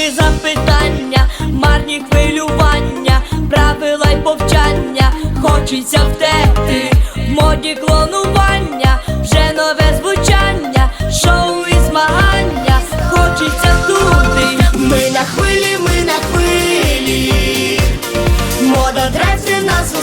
Риторики запитання, марні хвилювання, правила й повчання, хочеться втекти, в моді клонування, вже нове звучання, шоу і змагання, хочеться туди. Ми на хвилі, ми на хвилі, мода це нас у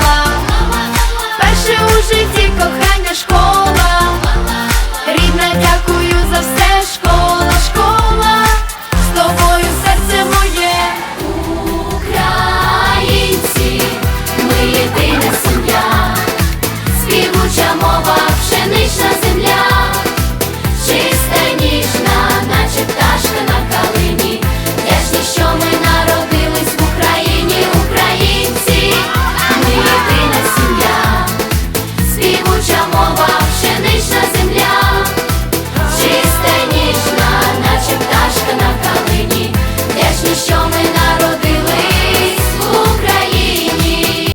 Родюча мова, пшенична земля.